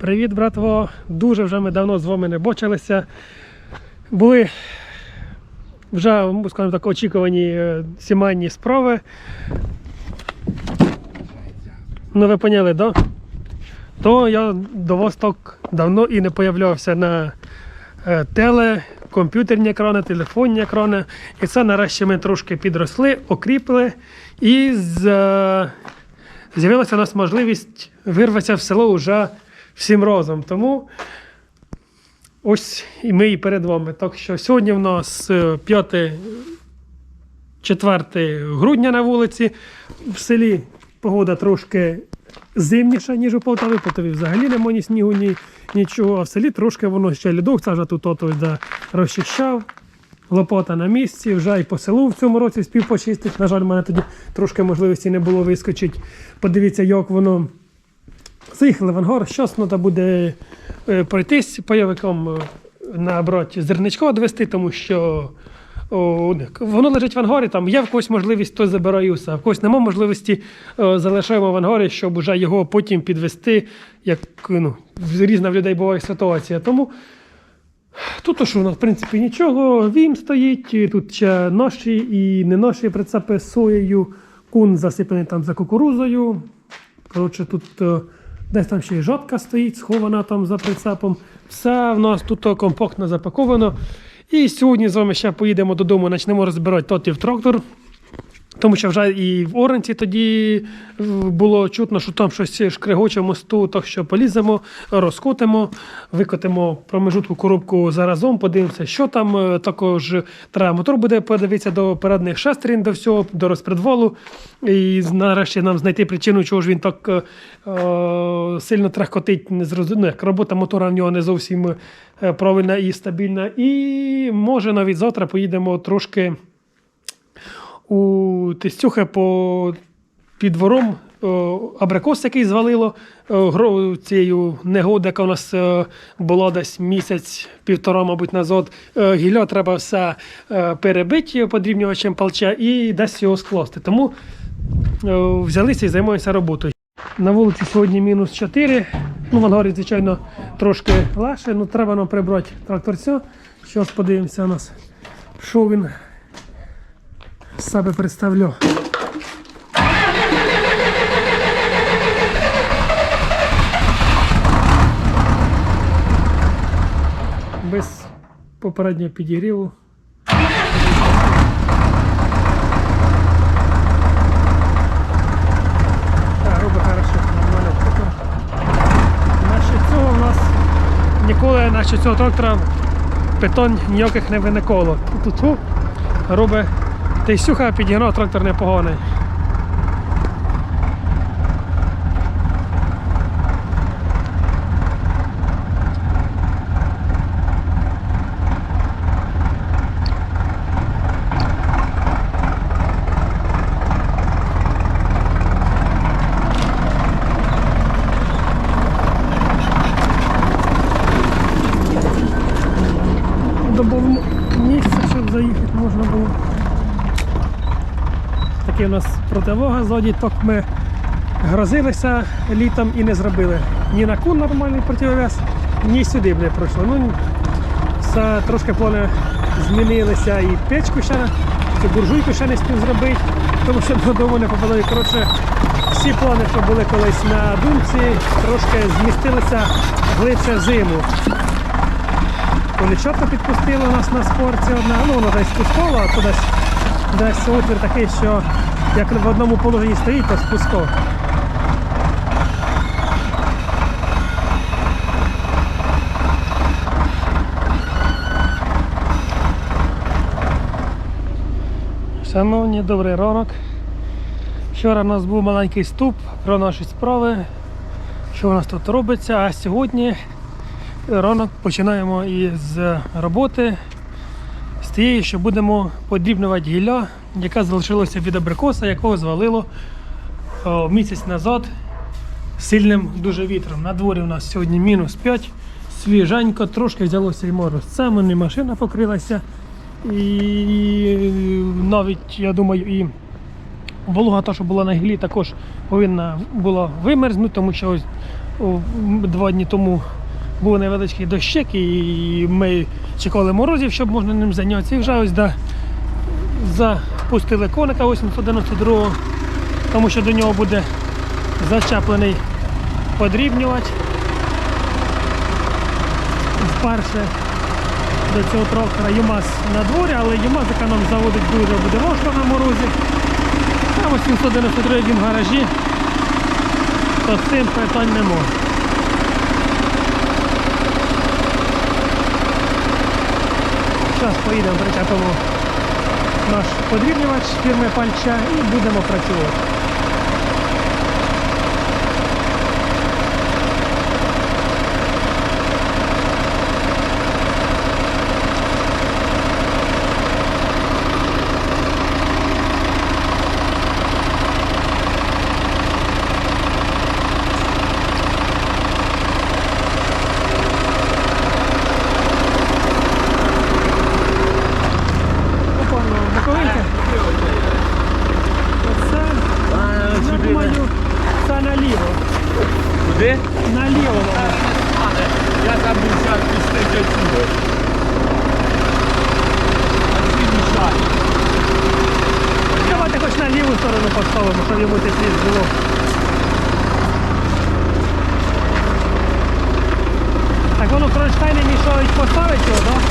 Привіт, братво! Дуже вже ми давно з вами не бачилися. Були вже, скажімо так, очікувані е, сімейні справи. Ну, ви поняли, да? То я до вас так давно і не появлявся на е, теле, комп'ютерні екрани, телефонні екрани. І це нарешті ми трошки підросли, окріпли і е, з'явилася у нас можливість вирватися в село вже всім разом. Тому ось і ми і перед вами. Так що сьогодні в нас е, 5 4 грудня на вулиці. В селі погода трошки зимніша, ніж у Полтаві. Полтаві взагалі немає ні снігу, ні нічого. А в селі трошки воно ще лідок, це вже тут ото да, розчищав. Лопата на місці, вже і по селу в цьому році спів почистити. На жаль, в мене тоді трошки можливості не було вискочити. Подивіться, як воно. Заїхали в ангар. Зараз треба буде е, пройтись пайовиком е, набрати зерничко відвести, тому що о, воно лежить в ангарі, там є в когось можливість, то забираю все, а в когось немає можливості, е, залишаємо в ангарі, щоб вже його потім підвести, як ну, різна в людей буває ситуація. Тому тут у нас, в принципі, нічого. Вім стоїть, тут ще наші і не наші прицепи з соєю, кун засипаний там за кукурузою. Коротше, тут десь там ще й жопка стоїть, схована там за прицепом. Все в нас тут компактно запаковано. І сьогодні з вами ще поїдемо додому, почнемо розбирати тотів трактор. Тому що вже і в Оранці тоді е, було чутно, що там щось шкрегоче в мосту, так що поліземо, розкотимо, викотимо промежутку коробку заразом, подивимося, що там. Е, Також треба мотор буде подивитися до передних шестерін, до всього, до розпредвалу. І нарешті нам знайти причину, чого ж він так е, е, сильно трахкотить, не зрозуміло, як робота мотора в нього не зовсім правильна і стабільна. І може навіть завтра поїдемо трошки у Тестюхи по під двором абрикос, який звалило цією негоди, яка у нас е, була десь місяць, півтора, мабуть, назад. Е, Гілля треба все е, перебити подрібнювачем палча і десь його скласти. Тому е, взялися і займаємося роботою. На вулиці сьогодні мінус 4. Ну, в ангарі, звичайно, трошки легше, ну треба нам прибрати тракторця. Зараз подивимося у нас, що він себе представляв. Без попереднього підігріву. Ніколи значить, цього трактора питань ніяких не виникало. Тут робить Тейсюха підігнав трактор непоганий. Добув місце, щоб заїхати можна було. Такий у нас противога ззаді, так ми грозилися літом і не зробили. Ні на кун нормальний противовес, ні сюди б не пройшло. Ну, все, трошки плани змінилися і печку ще, цю буржуйку ще не спів зробити, тому що додому не попадали. Коротше, всі плани, що були колись на думці, трошки змістилися глибше в зиму. Колічотка підпустила нас на спорці одна, ну воно десь спускало, а то десь, десь отвір такий, що як в одному положенні стоїть, то спуско. Шановні, добрий ранок. Вчора у нас був маленький ступ про наші справи, що у нас тут робиться, а сьогодні ранок починаємо із роботи з тієї, що будемо подрібнювати гілля, яка залишилася від абрикоса, якого звалило о, місяць назад сильним дуже вітром. На дворі у нас сьогодні мінус 5, свіженько, трошки взялося і морозцем, і машина покрилася. І навіть, я думаю, і волога, та, що була на гілі, також повинна була вимерзнути, тому що ось два дні тому був невеличкий дощик, і ми чекали морозів, щоб можна ним зайнятися. І вже ось да, запустили коника 892, тому що до нього буде зачеплений подрібнювач. Вперше до цього трактора ЮМАЗ на дворі, але ЮМАЗ, яка нам заводить дуже буде важко на морозі. А 892 він в гаражі, то з цим питань не Зараз поїдемо, причепимо наш подрібнювач фірми пальча і будемо працювати. Опа, ну, боковинка. Оце, я думаю, це наліво. Куди? Наліво. воно. Я забув зараз пустити отсюди. А всі мішають. Давайте хоч на ліву сторону поставимо, щоб йому тепліше було. Так воно кронштейни мішають поставити його, так?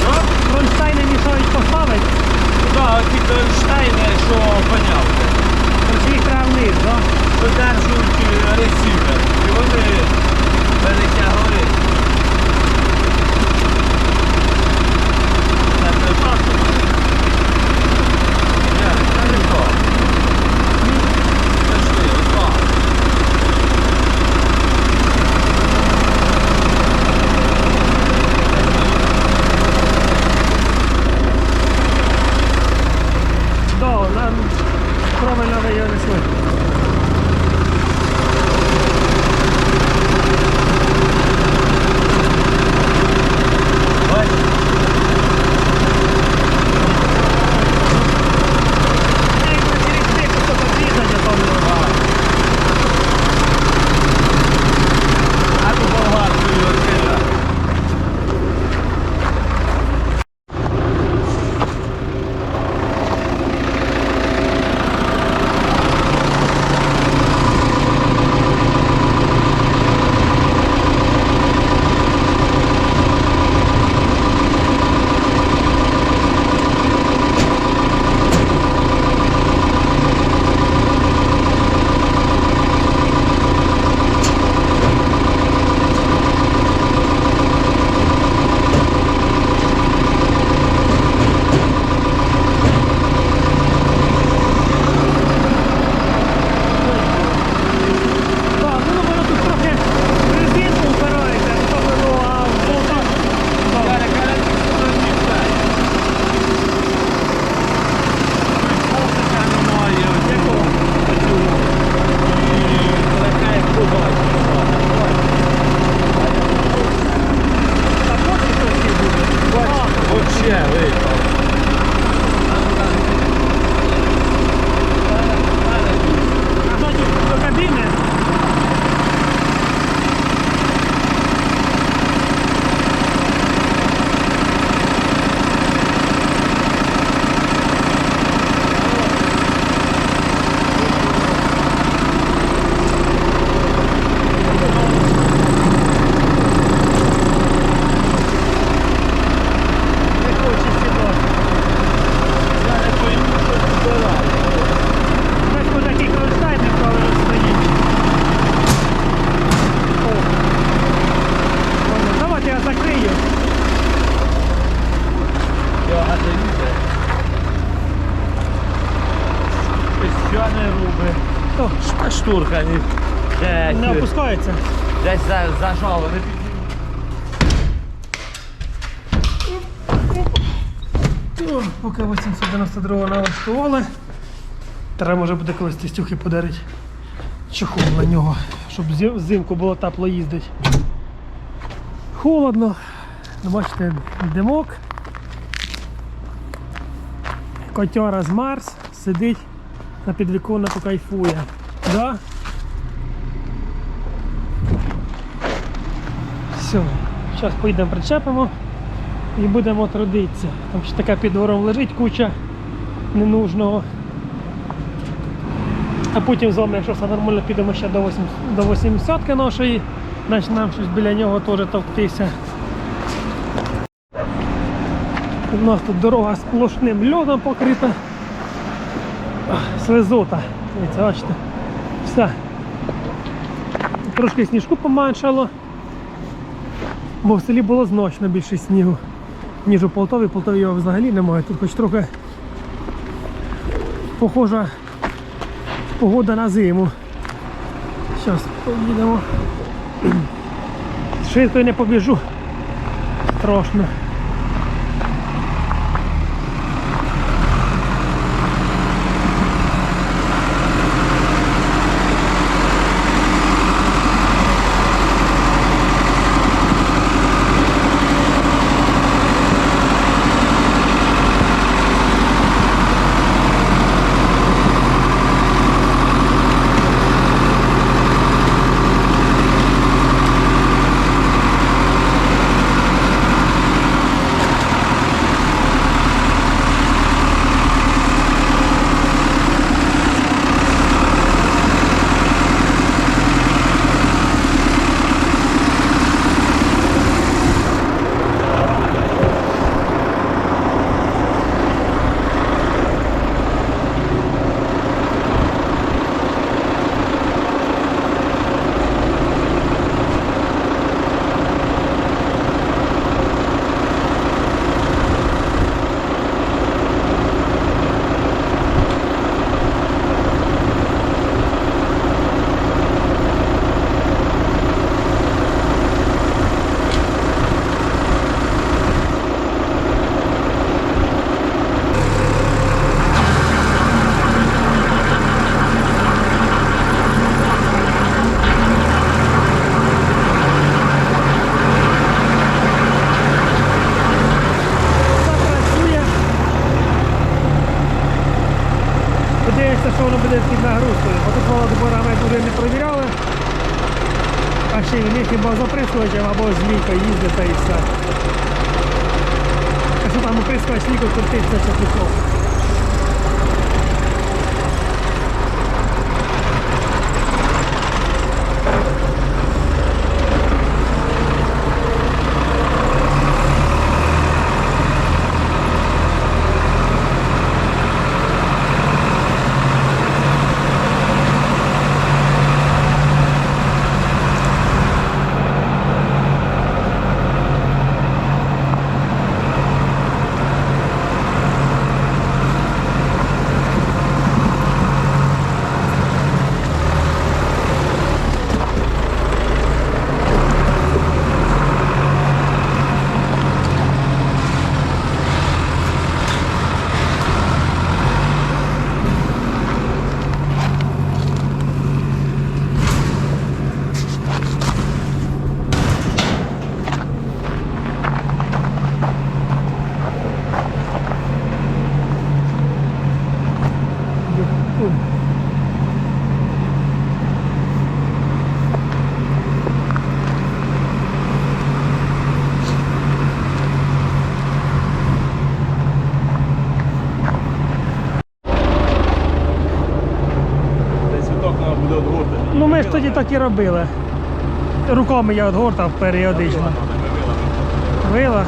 Що? Кронштейни мішають поставити, Оті що поняв. їх треба вниз. Подержують ресівер. І вони перетягли. Це. Ні, це не так. Це що, отак. Да, нам правильно О, Поки 892 налаштували. Треба може буде колись тестюхи подарити чохол на нього, щоб взимку було тепло їздити. Холодно. Ну, Бачите, димок. Котяра з Марс сидить на підвіконнику кайфує. Да? Все, зараз поїдемо причепимо і будемо трудитися. Там ще така під двором лежить куча ненужного. А потім з вами, якщо все нормально, підемо ще до 80 до 80 нашої, значить нам щось біля нього теж товктися. У нас тут дорога сплошним льодом покрита. Ах, Слизота. Дивіться, бачите. Все. Трошки сніжку поменшало. Бо в селі було значно більше снігу, ніж у Полтові. Полтові його взагалі немає. Тут хоч трохи похожа погода на зиму. Зараз поїдемо. Швидко не побіжу. Страшно. А що там оприскувач ліку крутиться, це пішло. Десь віток треба буде одгортати. Ну ми ж тоді так і робили. Руками я отгортав періодично. Вила.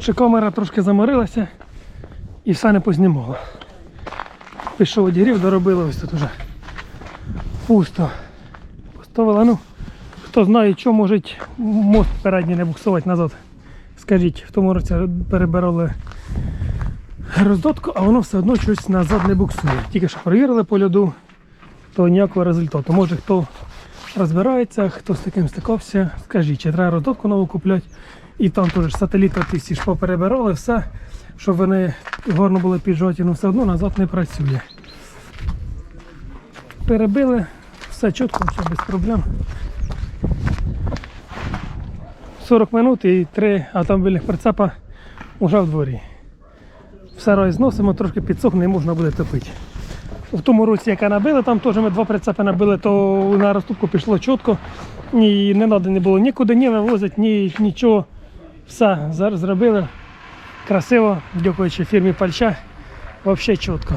Коротше, камера трошки заморилася і все не познімало. Пішов одігрів, доробили ось тут уже. Пусто. Поставила, ну, хто знає, що може мост передній не буксувати назад. Скажіть, в тому році перебирали роздотку, а воно все одно щось назад не буксує. Тільки що перевірили по льоду, то ніякого результату. Може хто розбирається, хто з таким стикався, скажіть, чи треба роздотку нову купляти. І там теж сателіти ті всі ж поперебирали, все, щоб вони гарно були піджаті, але все одно назад не працює. Перебили, все чітко, все без проблем. 40 минут і три автомобільних прицепа вже в дворі. Все раз зносимо, трошки підсохне і можна буде топити. В тому році, яка набили, там теж ми два прицепи набили, то на розступку пішло чітко. І не треба не було нікуди ні вивозити, ні нічого. Все, зараз зробили. Красиво, дякуючи фірмі Пальча. Взагалі чітко.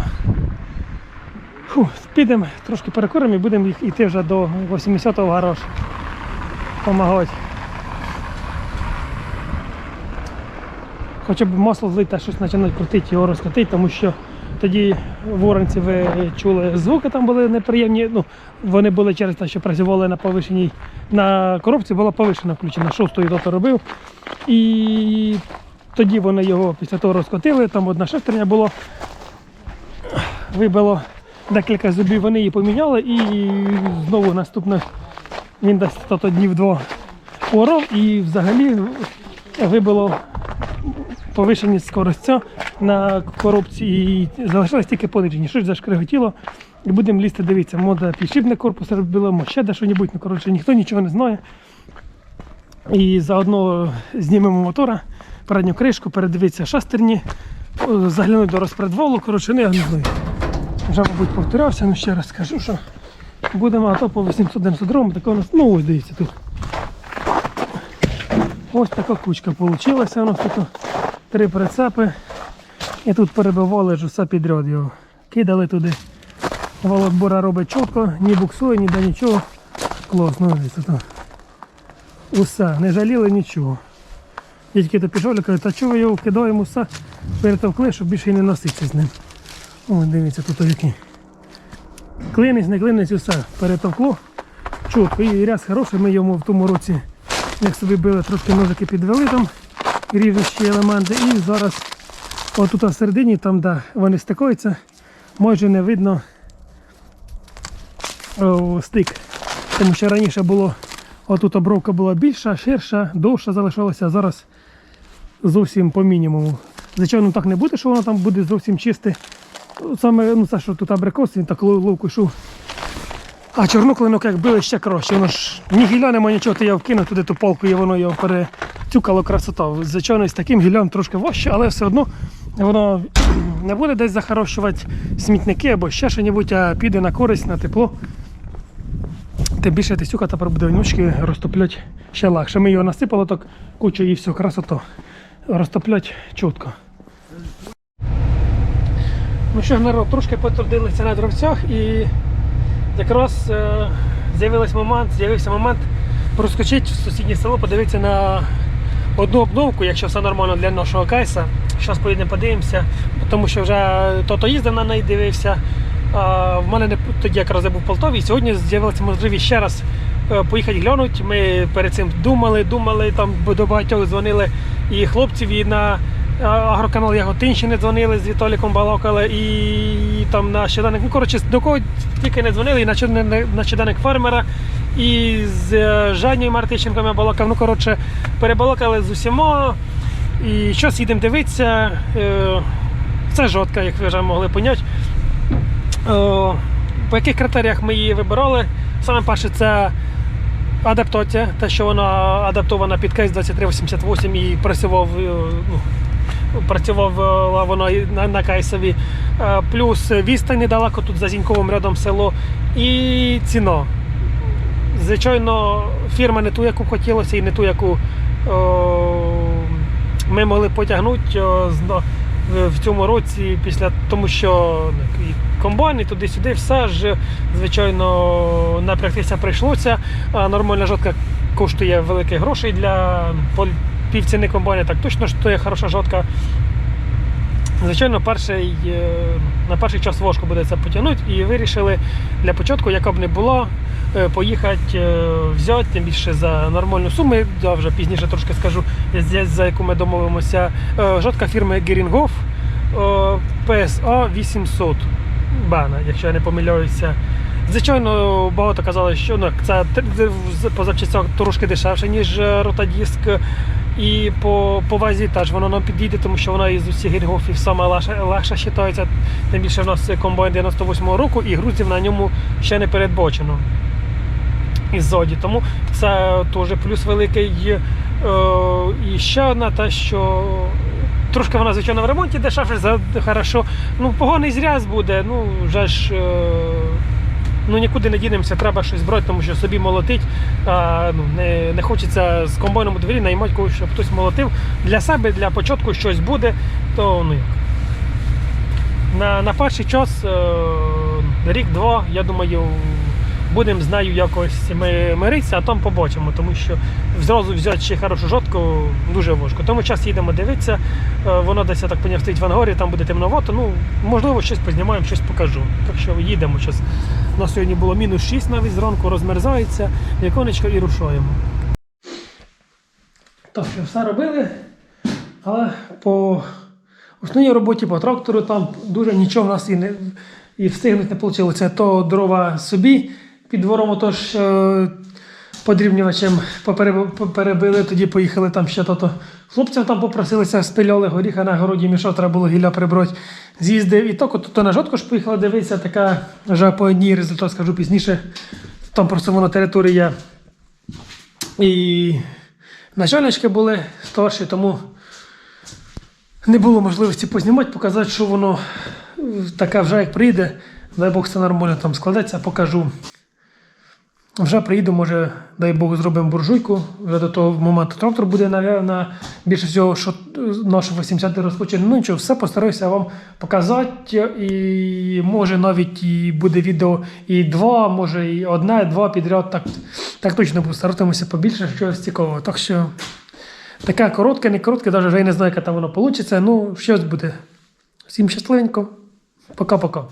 Підемо, трошки перекуримо і будемо їх йти вже до 80-го гараж. Помагати. Хоча б масло злити та щось починати крутити, його розкрутити, тому що тоді в Оранці ви чули звуки там були неприємні. Ну, вони були через те, що працювали на повишеній. На коробці була повишена включена, шостою дото робив. І тоді вони його після того розкотили, там одна шестерня була, вибило декілька зубів, вони її поміняли і знову наступне він десь тото днів два поров і взагалі вибило повишеність скоростя на коробці і залишилось тільки понижені. Щось зашкриготіло. І будемо лізти дивитися. Мода підшипник корпус робила, ще де що-небудь. Ну, коротше, ніхто нічого не знає. І заодно знімемо мотора, передню кришку, передивитися шестерні, о, заглянути до розпредволу. Коротше, ну, я не знаю. Вже, мабуть, повторявся, ну ще раз скажу, що будемо а то по 892 такого у нас, ну ось дивіться тут. Ось така кучка вийшла у нас тут три прицепи. І тут перебивали ж усе підряд його. Кидали туди. Володбора робить чітко, ні буксує, ніде нічого. Класно. Усе, не жаліли нічого. Дядьки то пішов кажуть, та чого його кидаємо усе, перетовкли, щоб більше не носитися з ним. О, дивіться, тут які. Клинець, не клинець, усе перетовкло. Чітко. І ряд хороший, ми йому в тому році, як собі били, трошки ножики підвели там, ріжучі елементи. І зараз отут всередині, там, де вони стикаються, майже не видно стик. Тому що раніше було, отут обровка була більша, ширша, довша залишалася, а зараз зовсім по мінімуму. Звичайно, так не буде, що воно там буде зовсім чисте. Саме ну, це, що тут абрикос, він так ловко йшов. А чорноклинок як били ще краще. Воно ж ні гілля нема нічого, ти я вкинув туди ту палку і воно його перецюкало красота. Звичайно, з таким гіллям трошки важче, але все одно воно не буде десь захарощувати смітники або ще що-небудь, а піде на користь, на тепло. Тим більше тисюка тепер буде внучки розтоплять ще легше. Ми його насипали так кучу і все, красота. Розтоплять чітко. Ну що народ, трошки потрудилися на дровцях і якраз е, з'явився момент, з'явився момент проскочити в сусіднє село, подивитися на одну обновку, якщо все нормально для нашого кайса. Зараз поїдемо подивимося, тому що вже тото їздив на неї, дивився. А в мене не тоді якраз я був Полтові, і сьогодні з'явилася можливість ще раз е, поїхати глянути. Ми перед цим думали, думали, там до багатьох дзвонили і хлопців, і на е, агроканал Яготинщини дзвонили з Віталіком балакали, і там на щоденник. Ну, коротше, до кого тільки не дзвонили, і на щоденник фермера, і з е, Жанєю Мартиченком я балакав. Ну, коротше, перебалакали з усіма. І щось їдемо дивитися. Е, Це жодка, як ви вже могли поняти. По яких критеріях ми її вибирали? Саме перше, це адаптація, те, що вона адаптована під кейс 2388 і працював, е, ну, працювала вона на, на кейсові. Е, Плюс відстань недалеко тут за Зіньковим рядом село і ціна. Звичайно, фірма не ту, яку хотілося, і не ту, яку о, ми могли потягнути о, в- цьому році, після тому що ну, і комбайн, і туди-сюди, все ж, звичайно, напрягтися прийшлося. А нормальна жодка коштує великих грошей для пол- пів комбайна, так точно що є хороша жодка. Звичайно, перший, е, на перший час важко буде це потягнути і вирішили для початку, яка б не була, поїхати е, взяти, тим більше за нормальну суму, я вже пізніше трошки скажу, за- яку ми домовимося. Е, Жодка фірми Герінгоф PSA 800 Бана, якщо я не помиляюся. Звичайно, багато казали, що ну, це по запчастях трошки дешевше, ніж е, ротадіск. І по, по вазі теж воно нам підійде, тому що вона із усіх гіргофів саме легша, легша вважається. Тим більше в нас комбайн 98-го року і грузів на ньому ще не передбачено із зоді. Тому це теж плюс великий. Е, і ще одна те, що трошки вона, звичайно, в ремонті дешевше, за хорошо. Ну, поганий зряз буде, ну вже ж. Е, Ну нікуди не дінемося, треба щось брати, тому що собі молотить. А, ну, не, не хочеться з комбайном у дворі наймати когось, щоб хтось молотив. Для себе, для початку щось буде, то ну як. На, на перший час, е, рік-два, я думаю, будемо з нею якось ми, миритися, а там побачимо, тому що зразу взяти ще хорошу жодку дуже важко. Тому час їдемо дивитися, е, воно десь, я так поняв, стоїть в Ангорі, там буде темновато. Ну, можливо, щось познімаємо, щось покажу. Так що їдемо зараз. У нас сьогодні було мінус 6 навіть зранку, розмерзається, віконечко і рушаємо. Так все робили, але по основній роботі по трактору там дуже нічого в нас і не і встигнути не вийшло. Це то дрова собі під двором, отож е, подрівнювачем попере- тоді поїхали там ще то. Хлопцям там попросилися, спиляли горіха на городі, мішок, треба було гілля прибрати. З'їздив і так, от то на жодку ж поїхала дивитися, така вже по одній результат скажу пізніше. Там просто воно територія. І начальнички були старші, тому не було можливості познімати, показати, що воно е, таке вже як прийде. Дай Бог все нормально там складеться, покажу. Вже приїду, може, дай Бог, зробимо буржуйку. Вже до того моменту трактор буде, напевно, більше всього, що наше 80 розпочне. Ну нічого, все постараюся вам показати. І може навіть і буде відео і два, може і одне, два підряд. Так, так точно постаратимуся побільше щось цікавого. Так що таке коротке, не коротке, навіть вже і не знаю, яке там воно вийде. Ну, щось буде. Всім щасливенько. Пока-пока.